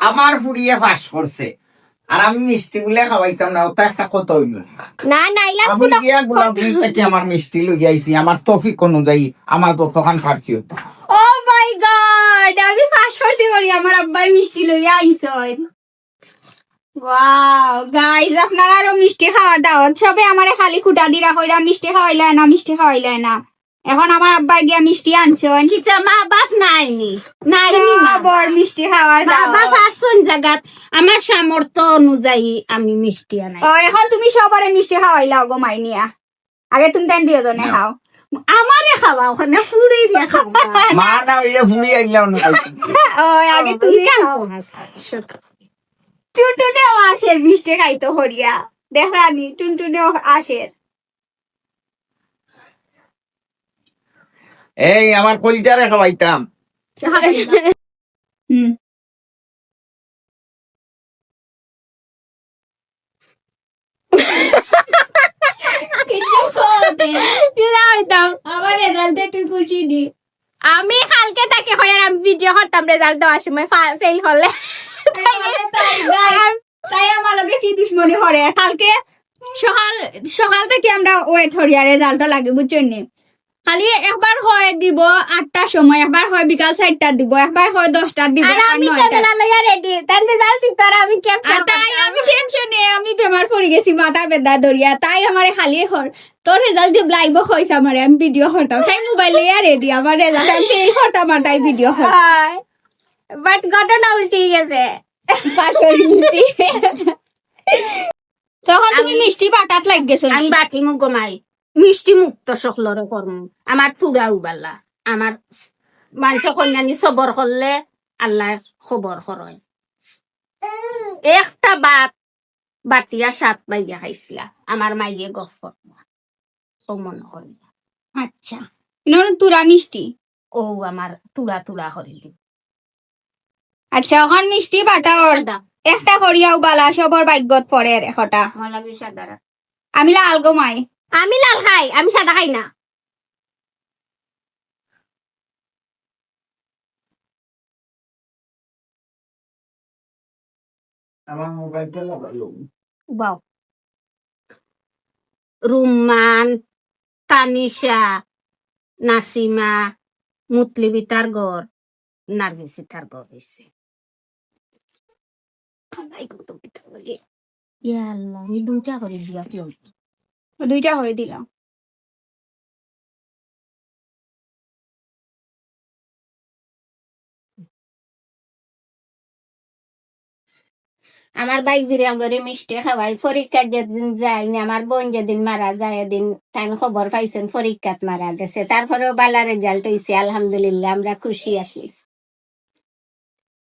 আমার ফুড়িয়ে পাস করছে। আর আমি মিষ্টি বলে খাওয়াইতাম না ওটা একটা কত হইল না। না আমি গিয়া গোলাপ থেকে আমার মিষ্টি লই আইছি আমার তফিক অনুযায়ী আমার কতখান ফার্সি হতো ও মাই গড আমি পাস করছি করি আমার আব্বাই মিষ্টি লইয়া আইসন ওয়াও গাইজ আপনারা আরও মিষ্টি খাওয়ার দাওয়াত। সবে আমারে খালি খুঁটা দিরা কইরা মিষ্টি খাওয়াইলে না মিষ্টি খাওয়াইলে না। এখন আমার আব্বা গিয়া মিষ্টি আনছন কিতা মা বাপ নাইনি? নাইনি মা? বর মিষ্টি খাওয়ার বাপ আসুন জাগাত আমার সামর্থ্য অনুযায়ী আমি মিষ্টি আনাই। ও এখন তুমি সবারে মিষ্টি খাওয়াইলাও গো মাইনিয়া। আগে তুমি তাই দিয়ে জনে খাও। আমারে খাওয়া ওখানে পুরি রে খাওয়া মা না হইলে ফুড়ি আইলাম না। ও আগে তুমি খাও। টুনটুনেও আসের মিষ্টি খাইতো হরিয়া। দেখানি টুনটুনেও আসের। এই আমার কলিজারে খাওয়াইতাম। হুম। আবার রেজাল্টে তুই খুশি দি আমি কালকে তাকে হয়ার আমি ভিডিও করতাম রেজাল্ট দেওয়ার সময় ফেল হলে। তাই আমার লগে কি দুশ্মনী করে? কালকে সকাল সকাল থেকে আমরা ওয়েট হরিয়া রেজাল্ট লাগে বুঝছেন নি? খালি একবার হয় দিব আটটার সময় একবার হয় বিকাল চারটার দিব একবার হয় দশটার দিব আর আমি। ক্যামেরা লইয়া রেডি তার রেজাল্ট দিত আর আমি আর তাই আমি টেনশনে আমি বেমার পড়ে গেছি মাথা বেদা দরিয়া তাই আমারে খালি হর তোর রেজাল্ট দিয়ে লাইভ হইছে আমারে আমি ভিডিও করতাম তাই মোবাইল লিয়া রেডি আমার রেজাল্ট আমি ফেল করতাম আর তাই ভিডিও বাট ঘটনা উল্টে গেছে। পাশের মিষ্টি তখন তুমি মিষ্টি বাটাত লাগ গেছো আমি বাটি মুখ গমাই। মিষ্টি মুক্ত সকলরে করম আমার তুরা উবাল্লা আমার মানুষ কন্যানি সবর করলে আল্লাহ খবর করয় একটা বাত বাটিয়া সাত মাইয়া খাইছিলা আমার মাইয়ে গফ করবা ও মনে করি আচ্ছা তুরা মিষ্টি? ও আমার তুলা তুলা করিলি আচ্ছা এখন মিষ্টি বাটা ওর একটা করিয়াও বালা সবর ভাগ্যত মলা বিষাদারা আমি লাল গমাই। আমি লাল খাই আমি সাদা খাই না। আমার মোবাইলটা লাগাইও বাও রুম্মান তানিশা নাসিমা মুতলিবি তার ঘর নার্গিসি তার ঘর হয়েছে ইয়াল্লা আমি দুইটা করে দিয়া কেউ দুইটা করে দিলাম। আমার বাইক দিরে আমার মিষ্টি খাওয়াই পরীক্ষা যেদিন যায়নি আমার বোন যেদিন মারা যায় এদিন তাই খবর পাইছেন, পরীক্ষাত মারা গেছে। তারপরেও বালা রেজাল্ট হয়েছে আলহামদুলিল্লাহ, আমরা খুশি আছি।